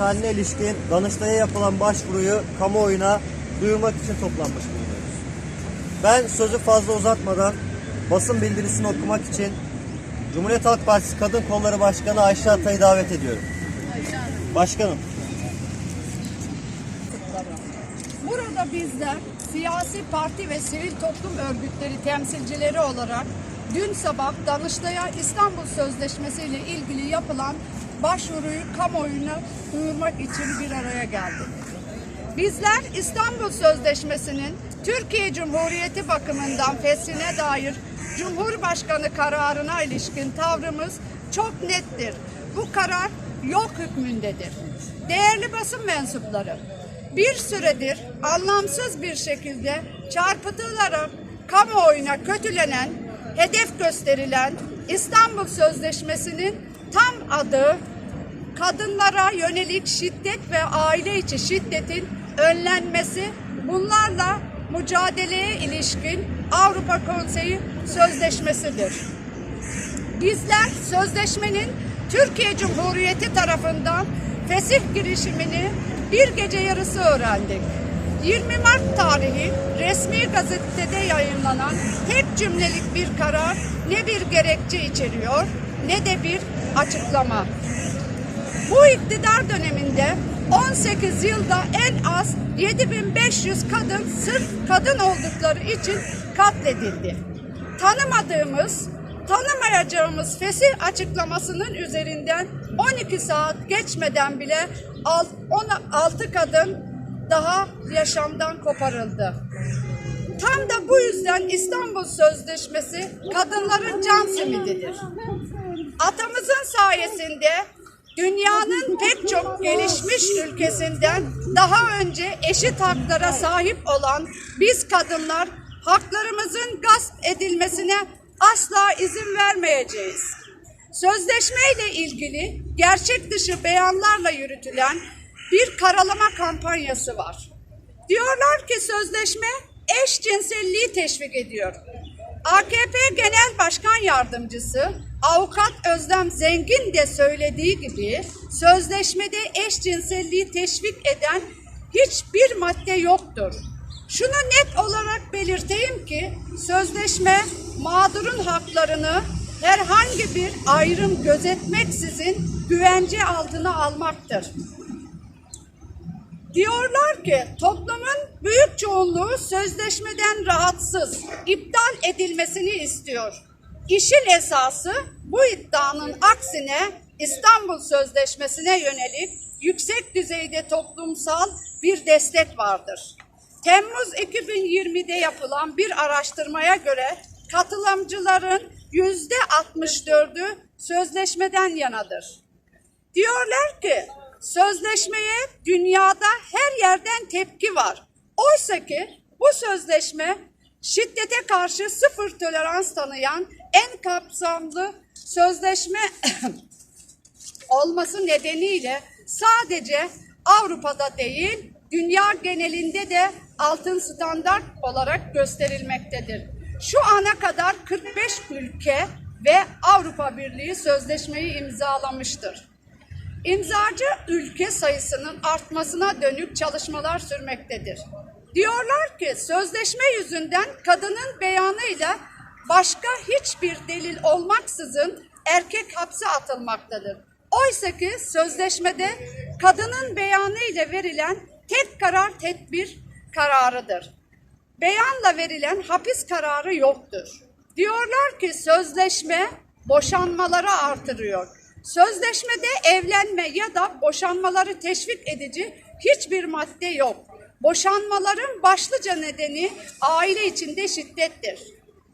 ihlaline ilişkin Danıştay'a yapılan başvuruyu kamuoyuna duyurmak için toplanmış bulunuyoruz. Ben sözü fazla uzatmadan basın bildirisini okumak için Cumhuriyet Halk Partisi Kadın Kolları Başkanı Ayşe Atay'ı davet ediyorum. Başkanım. Burada bizler siyasi parti ve sivil toplum örgütleri temsilcileri olarak dün sabah Danıştay'a İstanbul Sözleşmesi ile ilgili yapılan başvuruyu kamuoyuna duyurmak için bir araya geldik. Bizler İstanbul Sözleşmesi'nin Türkiye Cumhuriyeti bakımından feshine dair Cumhurbaşkanı kararına ilişkin tavrımız çok nettir. Bu karar yok hükmündedir. Değerli basın mensupları, bir süredir anlamsız bir şekilde çarpıtılarak kamuoyuna kötülenen, hedef gösterilen İstanbul Sözleşmesi'nin tam adı kadınlara yönelik şiddet ve aile içi şiddetin önlenmesi bunlarla mücadeleye ilişkin Avrupa Konseyi Sözleşmesi'dir. Bizler sözleşmenin Türkiye Cumhuriyeti tarafından fesih girişimini bir gece yarısı öğrendik. 20 Mart tarihi resmi gazetede yayınlanan tek cümlelik bir karar ne bir gerekçe içeriyor ne de bir açıklama. Bu iktidar döneminde 18 yılda en az 7500 kadın sırf kadın oldukları için katledildi. Tanımadığımız, tanımayacağımız fesih açıklamasının üzerinden 12 saat geçmeden bile 6 kadın daha yaşamdan koparıldı. Tam da bu yüzden İstanbul Sözleşmesi kadınların can simididir. Atamızın sayesinde dünyanın pek çok gelişmiş ülkesinden daha önce eşit haklara sahip olan biz kadınlar haklarımızın gasp edilmesine asla izin vermeyeceğiz. Sözleşmeyle ilgili gerçek dışı beyanlarla yürütülen bir karalama kampanyası var. Diyorlar ki sözleşme eşcinselliği teşvik ediyor. AKP Genel Başkan Yardımcısı Avukat Özlem Zengin de söylediği gibi sözleşmede eşcinselliği teşvik eden hiçbir madde yoktur. Şunu net olarak belirteyim ki sözleşme mağdurun haklarını herhangi bir ayrım gözetmeksizin güvence altına almaktır. Diyorlar ki toplumun büyük çoğunluğu sözleşmeden rahatsız, iptal edilmesini istiyor. İşin esası bu iddianın aksine İstanbul Sözleşmesi'ne yönelik yüksek düzeyde toplumsal bir destek vardır. Temmuz 2020'de yapılan bir araştırmaya göre katılımcıların yüzde 64'ü sözleşmeden yanadır. Diyorlar ki sözleşmeye dünyada her yerden tepki var. Oysa ki bu sözleşme şiddete karşı sıfır tolerans tanıyan en kapsamlı sözleşme olması nedeniyle sadece Avrupa'da değil dünya genelinde de altın standart olarak gösterilmektedir. Şu ana kadar 45 ülke ve Avrupa Birliği sözleşmeyi imzalamıştır. İmzacı ülke sayısının artmasına dönük çalışmalar sürmektedir. Diyorlar ki sözleşme yüzünden kadının beyanıyla başka hiçbir delil olmaksızın erkek hapse atılmaktadır. Oysa ki sözleşmede kadının beyanıyla verilen tek karar tedbir kararıdır. Beyanla verilen hapis kararı yoktur. Diyorlar ki sözleşme boşanmaları artırıyor. Sözleşmede evlenme ya da boşanmaları teşvik edici hiçbir madde yok. Boşanmaların başlıca nedeni aile içinde şiddettir.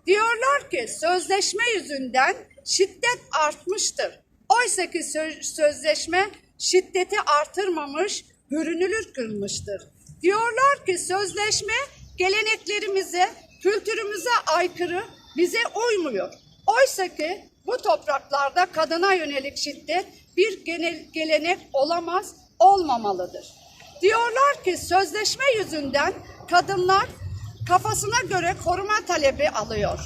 Diyorlar ki sözleşme yüzünden şiddet artmıştır. Oysa ki sö- sözleşme şiddeti artırmamış, görünülür kılmıştır. Diyorlar ki sözleşme geleneklerimize, kültürümüze aykırı, bize uymuyor. Oysa ki bu topraklarda kadına yönelik şiddet bir genel gelenek olamaz, olmamalıdır. Diyorlar ki sözleşme yüzünden kadınlar kafasına göre koruma talebi alıyor.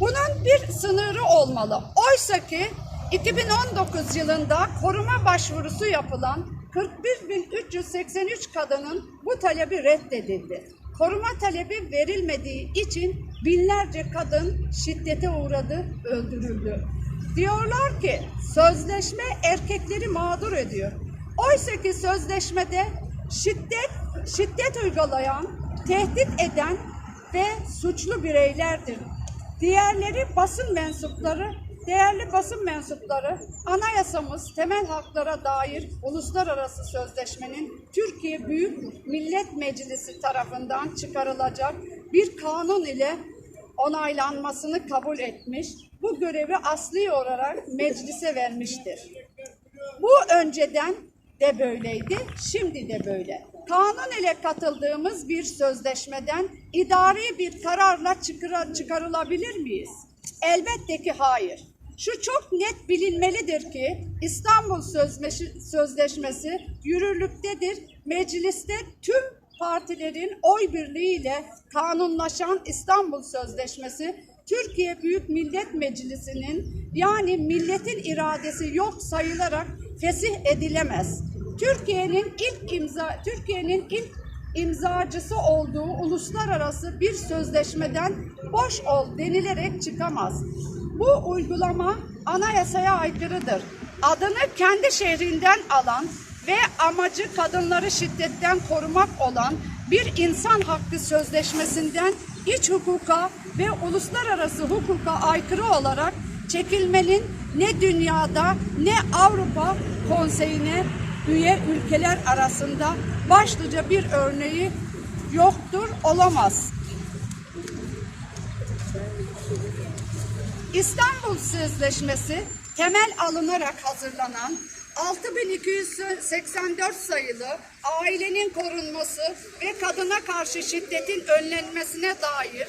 Bunun bir sınırı olmalı. Oysa ki 2019 yılında koruma başvurusu yapılan 41.383 kadının bu talebi reddedildi. Koruma talebi verilmediği için binlerce kadın şiddete uğradı, öldürüldü. Diyorlar ki sözleşme erkekleri mağdur ediyor. Oysa ki sözleşmede şiddet, şiddet uygulayan, tehdit eden ve suçlu bireylerdir. Diğerleri basın mensupları, değerli basın mensupları, anayasamız temel haklara dair uluslararası sözleşmenin Türkiye Büyük Millet Meclisi tarafından çıkarılacak bir kanun ile onaylanmasını kabul etmiş, bu görevi asli olarak meclise vermiştir. Bu önceden de böyleydi, şimdi de böyle. Kanun ile katıldığımız bir sözleşmeden idari bir kararla çıkara- çıkarılabilir miyiz? Elbette ki hayır. Şu çok net bilinmelidir ki İstanbul Sözleşmesi, Sözleşmesi yürürlüktedir. Mecliste tüm partilerin oy birliğiyle kanunlaşan İstanbul Sözleşmesi Türkiye Büyük Millet Meclisi'nin yani milletin iradesi yok sayılarak fesih edilemez. Türkiye'nin ilk imza Türkiye'nin ilk imzacısı olduğu uluslararası bir sözleşmeden boş ol denilerek çıkamaz. Bu uygulama anayasaya aykırıdır. Adını kendi şehrinden alan ve amacı kadınları şiddetten korumak olan bir insan hakkı sözleşmesinden iç hukuka ve uluslararası hukuka aykırı olarak çekilmenin ne dünyada ne Avrupa Konseyi'ne üye ülkeler arasında başlıca bir örneği yoktur, olamaz. İstanbul Sözleşmesi temel alınarak hazırlanan 6284 sayılı ailenin korunması ve kadına karşı şiddetin önlenmesine dair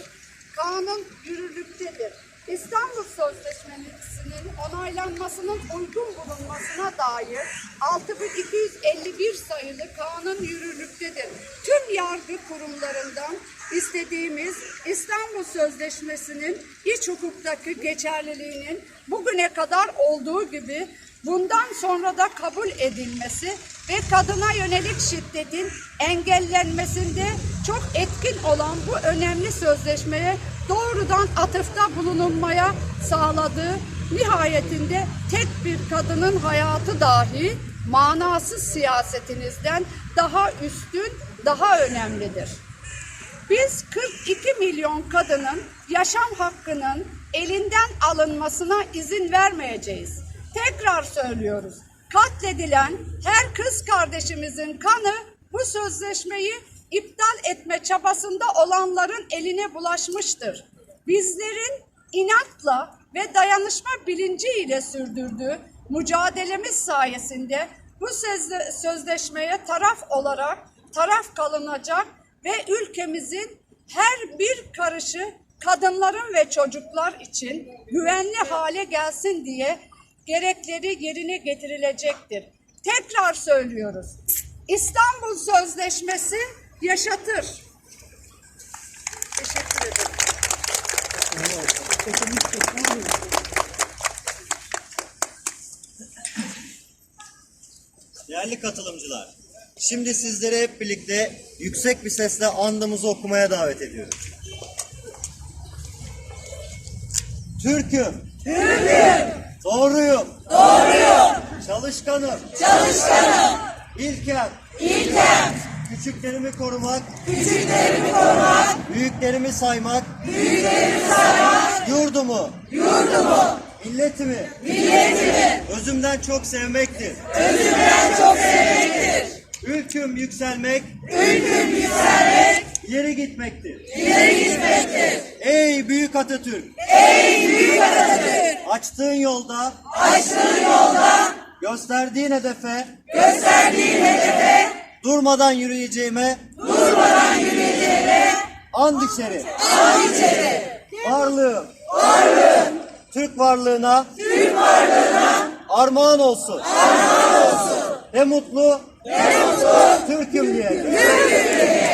kanun yürürlüktedir. İstanbul Sözleşmesi'nin onaylanmasının uygun bulunmasına dair 6251 sayılı kanun yürürlüktedir. Tüm yargı kurumlarından istediğimiz İstanbul Sözleşmesi'nin iç hukuktaki geçerliliğinin bugüne kadar olduğu gibi bundan sonra da kabul edilmesi ve kadına yönelik şiddetin engellenmesinde çok etkin olan bu önemli sözleşmeye doğrudan atıfta bulunulmaya sağladığı nihayetinde tek bir kadının hayatı dahi manasız siyasetinizden daha üstün, daha önemlidir. Biz 42 milyon kadının yaşam hakkının elinden alınmasına izin vermeyeceğiz. Tekrar söylüyoruz. Katledilen her kız kardeşimizin kanı bu sözleşmeyi iptal etme çabasında olanların eline bulaşmıştır. Bizlerin inatla ve dayanışma bilinciyle sürdürdüğü mücadelemiz sayesinde bu sözle- sözleşmeye taraf olarak taraf kalınacak ve ülkemizin her bir karışı kadınların ve çocuklar için güvenli hale gelsin diye gerekleri yerine getirilecektir. Tekrar söylüyoruz. İstanbul Sözleşmesi yaşatır. Teşekkür ederim. Değerli katılımcılar, şimdi sizleri hep birlikte yüksek bir sesle andımızı okumaya davet ediyoruz. Türk'üm. Türk'üm. Doğruyum. Doğruyum. Çalışkanım. Çalışkanım. İlkem. İlkem. Küçüklerimi korumak. Küçüklerimi korumak. Büyüklerimi saymak. Büyüklerimi saymak. Yurdumu. Yurdumu. Milletimi. Milletimi. Özümden çok sevmektir. Ülküm yükselmek. Ülküm yükselmek. İleri gitmektir. İleri gitmektir. Ey büyük Atatürk. Ey büyük Atatürk. Açtığın yolda. Açtığın yolda. Gösterdiğin hedefe. Gösterdiğin hedefe. Durmadan yürüyeceğime. Durmadan yürüyeceğime. And içeri. And içeri. Varlığım. Varlığım. Türk varlığına. Türk varlığına. Armağan olsun. Ne mutlu. Ne mutlu. Türk'üm diye. Türk'üm diye.